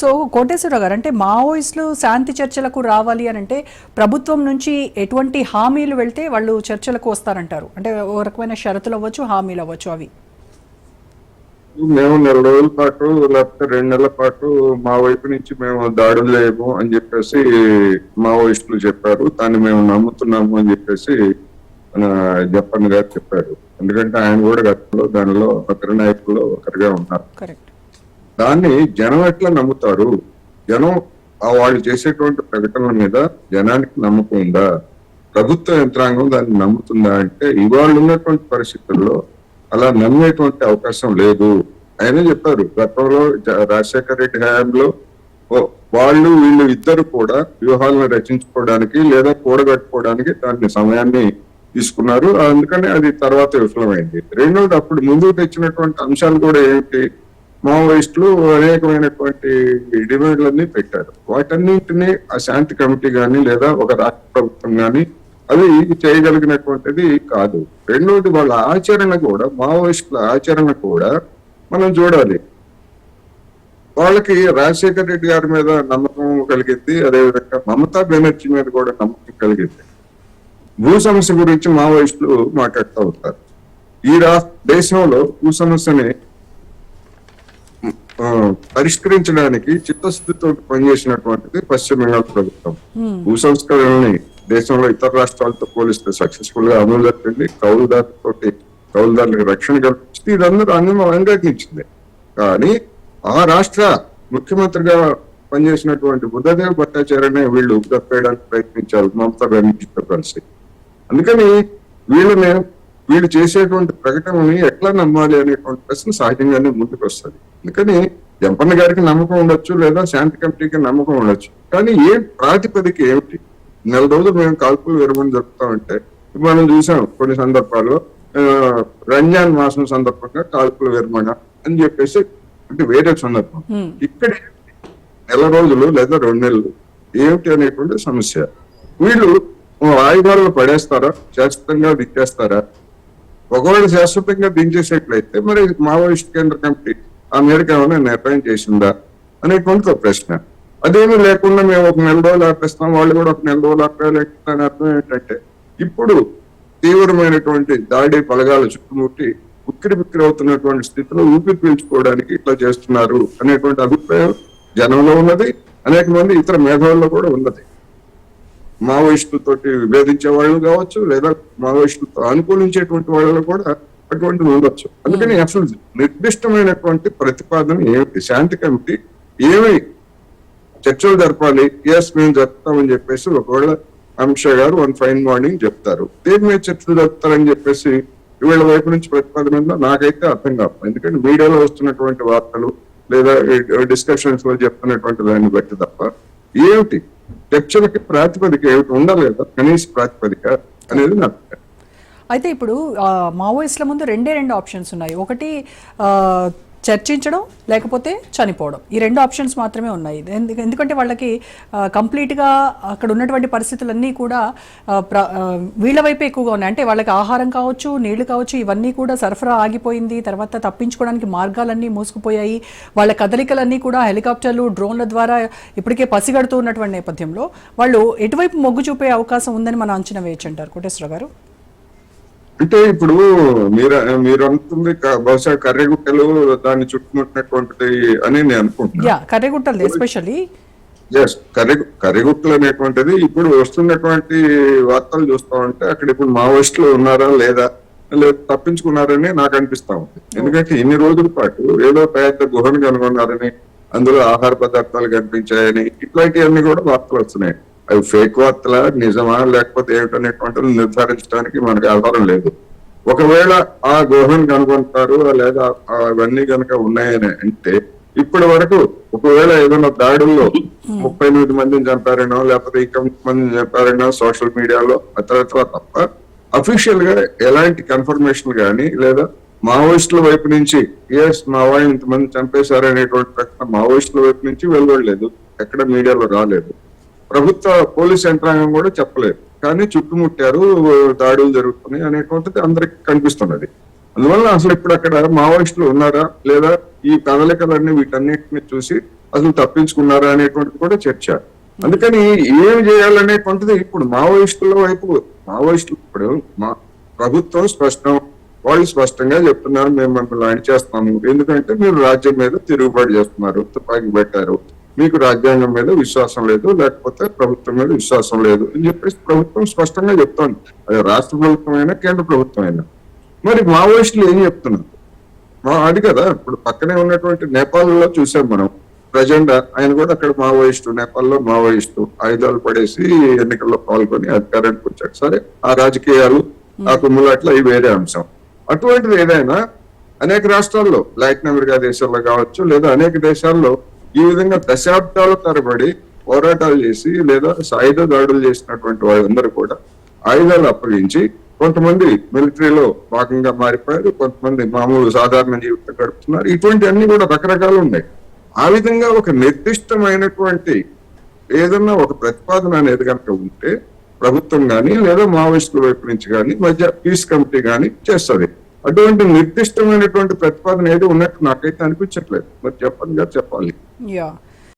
So Koteswararao గారు అంటే మావోయిస్టులు శాంతి చర్చలకు రావాలి అని అంటే ప్రభుత్వం నుంచి ఎటువంటి హామీలు వెళ్తే వాళ్ళు చర్చలకు వస్తారంటారు? అంటే ఓ రకమైన షరతులు అవ్వచ్చు హామీలు అవ్వచ్చు అవి. మేము నెల రోజుల పాటు లేకపోతే రెండు నెలల పాటు మా వైపు నుంచి మేము దాడులు లేము అని చెప్పేసి మావోయిస్టులు చెప్పారు. దాన్ని మేము నమ్ముతున్నాము అని చెప్పేసి మన జప్పన్ గారు చెప్పారు. ఎందుకంటే ఆయన కూడా గతంలో దానిలో అగ్రనాయకుల్లో ఒకరిగా ఉన్నారు. కరెక్ట్. దాన్ని జనం ఎట్లా నమ్ముతారు? జనం ఆ వాళ్ళు చేసేటువంటి ప్రకటనల మీద జనానికి నమ్మకం ఉందా? ప్రభుత్వ యంత్రాంగం దాన్ని నమ్ముతుందా అంటే ఇవాళ ఉన్నటువంటి పరిస్థితుల్లో అలా నమ్మేటువంటి అవకాశం లేదు. ఆయన చెప్పారు గతంలో జ- రాజశేఖర రెడ్డి హయాంలో వాళ్ళు వీళ్ళు ఇద్దరు కూడా వ్యూహాలను రచించుకోవడానికి లేదా కూడగట్టుకోవడానికి దాన్ని సమయాన్ని తీసుకున్నారు. అందుకని అది తర్వాత విఫలమైంది. రెండోది అప్పుడు ముందుకు తెచ్చినటువంటి అంశాలు కూడా ఏంటి మావోయిస్టులు అనేకమైనటువంటి డిమాండ్లన్నీ పెట్టారు. వాటన్నింటినీ ఆ శాంతి కమిటీ కానీ లేదా ఒక రాష్ట్ర ప్రభుత్వం కానీ అది చేయగలిగినటువంటిది కాదు. రెండోది వాళ్ళ ఆచరణ కూడా మావోయిస్టుల ఆచరణ కూడా మనం చూడాలి. వాళ్ళకి రాజశేఖర రెడ్డి గారి మీద నమ్మకం కలిగింది అదేవిధంగా మమతా బెనర్జీ మీద కూడా నమ్మకం కలిగింది. భూ సమస్య గురించి మావోయిస్టులు మాట్లాడుతూ ఉంటారు. ఈ రా దేశంలో భూ సమస్యని పరిష్కరించడానికి చిత్తశుద్ధితో పనిచేసినటువంటిది పశ్చిమ బెంగాల్ ప్రభుత్వం. భూ సంస్కరణని దేశంలో ఇతర రాష్ట్రాలతో పోలిస్తే సక్సెస్ఫుల్గా అమలు జరిపింది కౌలుదారు తోటి కౌలుదారులకు రక్షణ కల్పించింది. ఇదందరూ అందరం అంగీకరించింది కానీ ఆ రాష్ట్ర ముఖ్యమంత్రిగా పనిచేసినటువంటి బుద్ధదేవ్ భట్టాచార్యనే వీళ్ళు తప్పేయడానికి ప్రయత్నించారు. మమతా బెనర్జీతో కలిసి. అందుకని వీళ్ళని వీళ్ళు చేసేటువంటి ప్రకటనని ఎట్లా నమ్మాలి అనేటువంటి ప్రశ్న సహజంగానే ముందుకు వస్తుంది. అందుకని జంపన్న గారికి నమ్మకం ఉండొచ్చు లేదా శాంతి కమిటీకి నమ్మకం ఉండొచ్చు. కానీ ఏ ప్రాతిపదిక ఏమిటి? నెల రోజులు మేము కాల్పులు విరమణ జరుపుతామంటే మనం చూసాం కొన్ని సందర్భాల్లో రంజాన్ మాసం సందర్భంగా కాల్పుల విరమణ అని చెప్పేసి అంటే వేరే సందర్భం. ఇక్కడ నెల రోజులు లేదా రెండు నెలలు ఏమిటి అనేటువంటి సమస్య. వీళ్ళు ఆయుధాలను పడేస్తారా? శాశ్వతంగా దించేస్తారా ఒకవేళ శాశ్వతంగా దించేసేట్లయితే మరి మావోయిస్ట్ కేంద్ర కమిటీ ఆ మేరకు ఏమైనా నిర్ణయం చేసిందా అనేటువంటి ఒక ప్రశ్న. అదేమీ లేకుండా మేము ఒక నెల రోజులు ఆపేస్తాం వాళ్ళు కూడా ఒక నెల రోజులు ఆపేయలేకపోతే అర్థం ఏంటంటే ఇప్పుడు తీవ్రమైనటువంటి దాడి బలగాలు చుట్టుముట్టి ఉక్కిరి బిక్కిరి అవుతున్నటువంటి స్థితిలో ఊపిరి పీల్చుకోవడానికి ఇట్లా చేస్తున్నారు అనేటువంటి అభిప్రాయం జనంలో ఉన్నది అనేక మంది ఇతర మేధావుల్లో కూడా ఉన్నది. మావోయిస్టులతోటి విభేదించే వాళ్ళు కావచ్చు లేదా మావోయిస్టులతో అనుకూలించేటువంటి వాళ్ళు కూడా అటువంటిది ఉండొచ్చు. అందుకని అసలు నిర్దిష్టమైనటువంటి ప్రతిపాదన ఏమిటి? శాంతి కమిటీ ఏమి చర్చలు జరపాలి ఎస్ మేము జరుపుతామని చెప్పేసి ఒకవేళ అమిత్ షా గారు వన్ ఫైన్ మార్నింగ్ చెప్తారు. దేని మీద చర్చలు జరుపుతారని చెప్పేసి వీళ్ళ వైపు నుంచి ప్రతిపాదన ఉందో? నాకైతే అర్థం కాదు. ఎందుకంటే మీడియాలో వస్తున్నటువంటి వార్తలు లేదా డిస్కషన్స్లో చెప్తున్నటువంటి దాన్ని బట్టి తప్ప ఏమిటి? చర్చలకి ప్రాతిపదిక ఏమిటి ఉండాలి కదా కనీస ప్రాతిపదిక అనేది నాకు అయితే ఇప్పుడు ఆ, మావోయిస్టుల ముందు రెండే రెండు ఆప్షన్స్ ఉన్నాయి. ఒకటి ఆ, చర్చించడం లేకపోతే చనిపోవడం. ఈ రెండు ఆప్షన్స్ మాత్రమే ఉన్నాయి. ఎందు- ఎందుకంటే వాళ్ళకి కంప్లీట్గా అక్కడ ఉన్నటువంటి పరిస్థితులన్నీ కూడా ప్ర- వీళ్ళ వైపే ఎక్కువగా ఉన్నాయి. అంటే వాళ్ళకి ఆహారం కావచ్చు నీళ్ళు కావచ్చు ఇవన్నీ కూడా సరఫరా ఆగిపోయింది. తర్వాత తప్పించుకోవడానికి మార్గాలన్నీ మూసుకుపోయాయి. వాళ్ళ కదలికలన్నీ కూడా హెలికాప్టర్లు డ్రోన్ల ద్వారా ఇప్పటికే పసిగడుతూ ఉన్నటువంటి నేపథ్యంలో వాళ్ళు ఎటువైపు మొగ్గు చూపే అవకాశం ఉందని మనం అంచనా వేయచ్చు అంటారు. కోటేశ్వర గారు. అంటే ఇప్పుడు మీరు మీరు అంటుంది క- బహుశా కర్రెగుట్టలు దాన్ని చుట్టుముట్టినటువంటిది అని నేను అనుకుంటున్నాను యా కర్రెగుట్టలు ఎస్పెషల్లీ ఎస్ కర్రి కర్రిగుట్టలు అనేటువంటిది ఇప్పుడు వస్తున్నటువంటి వార్తలు చూస్తా ఉంటే అక్కడ ఇప్పుడు మావోయిస్టులు ఉన్నారా లేదా లేదా తప్పించుకున్నారని నాకు అనిపిస్తా ఉంది. ఎందుకంటే ఇన్ని రోజుల పాటు ఏదో పెద్ద గుహను కనుగొన్నారని అందులో ఆహార పదార్థాలు కనిపించాయని ఇట్లాంటివన్నీ కూడా వార్తలు వస్తున్నాయి. అవి ఫేక్ వార్తలా నిజమా లేకపోతే ఏమిటనేటువంటిది నిర్ధారించడానికి మనకు ఆధారం లేదు. ఒకవేళ ఆ గుహను కనుగొంటారు లేదా అవన్నీ కనుక ఉన్నాయని అంటే ఇప్పటి వరకు ఒకవేళ ఏదైనా దాడుల్లో ముప్పై ఎనిమిది మందిని చంపారనో లేకపోతే ఇంకా మందిని చంపారనో సోషల్ మీడియాలో అతరత్ర తప్ప అఫీషియల్గా ఎలాంటి కన్ఫర్మేషన్ గానీ లేదా మావోయిస్టుల వైపు నుంచి ఎస్ మా వాళ్ళు ఇంతమంది చంపేశారు అనేటువంటి ప్రకటన మావోయిస్టుల వైపు నుంచి వెలువడలేదు. ఎక్కడ మీడియాలో రాలేదు. ప్రభుత్వ పోలీస్ యంత్రాంగం కూడా చెప్పలేదు. కానీ చుట్టుముట్టారు దాడులు జరుగుతున్నాయి అనేటువంటిది అందరికి కనిపిస్తున్నది. అందువల్ల అసలు ఇప్పుడు అక్కడ మావోయిస్టులు ఉన్నారా? లేదా ఈ కదలికలన్నీ వీటన్నిటిని చూసి అసలు తప్పించుకున్నారా అనేటువంటిది కూడా చర్చ. అందుకని ఏం చేయాలనేటువంటిది ఇప్పుడు మావోయిస్టుల వైపు మావోయిస్టులు ఇప్పుడు మా ప్రభుత్వం స్పష్టం వాళ్ళు స్పష్టంగా చెప్తున్నారు మేము మిమ్మల్ని చేస్తాము. ఎందుకంటే మీరు రాజ్యం మీద తిరుగుబాటు చేస్తున్నారు తుపాకీ పెట్టారు. మీకు రాజ్యాంగం మీద విశ్వాసం లేదు లేకపోతే ప్రభుత్వం మీద విశ్వాసం లేదు అని చెప్పేసి ప్రభుత్వం స్పష్టంగా చెప్తోంది. అది రాష్ట్ర ప్రభుత్వం అయినా కేంద్ర ప్రభుత్వం అయినా. మరి మావోయిస్టులు ఏం చెప్తున్నారు? మా అది కదా ఇప్పుడు పక్కనే ఉన్నటువంటి నేపాల్లో చూసాం మనం. ప్రజెంట్ ఆయన కూడా అక్కడ మావోయిస్టు నేపాల్లో మావోయిస్టు ఆయుధాలు పడేసి ఎన్నికల్లో పాల్గొని అధికారానికి వచ్చాడు. సరే ఆ రాజకీయాలు ఆ కుమ్ములాట్ల ఇవి వేరే అంశం. అటువంటిది ఏదైనా అనేక రాష్ట్రాల్లో లాటిన్ అమెరికా దేశాల్లో కావచ్చు లేదా అనేక దేశాల్లో ఈ విధంగా దశాబ్దాల తరబడి పోరాటాలు చేసి లేదా సాయుధ దాడులు చేసినటువంటి వాళ్ళందరూ కూడా ఆయుధాలు అప్పగించి కొంతమంది మిలిటరీలో భాగంగా మారిపోయారు కొంతమంది మామూలు సాధారణ జీవితం గడుపుతున్నారు. ఇటువంటి అన్ని కూడా రకరకాలు ఉన్నాయి. ఆ విధంగా ఒక నిర్దిష్టమైనటువంటి ఏదన్నా ఒక ప్రతిపాదన అనేది కనుక ఉంటే ప్రభుత్వం కానీ లేదా మావోయిస్టుల వైపు నుంచి కానీ మధ్య పీస్ కమిటీ కానీ చేస్తుంది. అటువంటి నిర్దిష్టమైనటువంటి ప్రతిపాదన ఏది ఉన్నట్టు నాకైతే అనిపించట్లేదు. మరి చెప్పండి గారు చెప్పాలి. యా.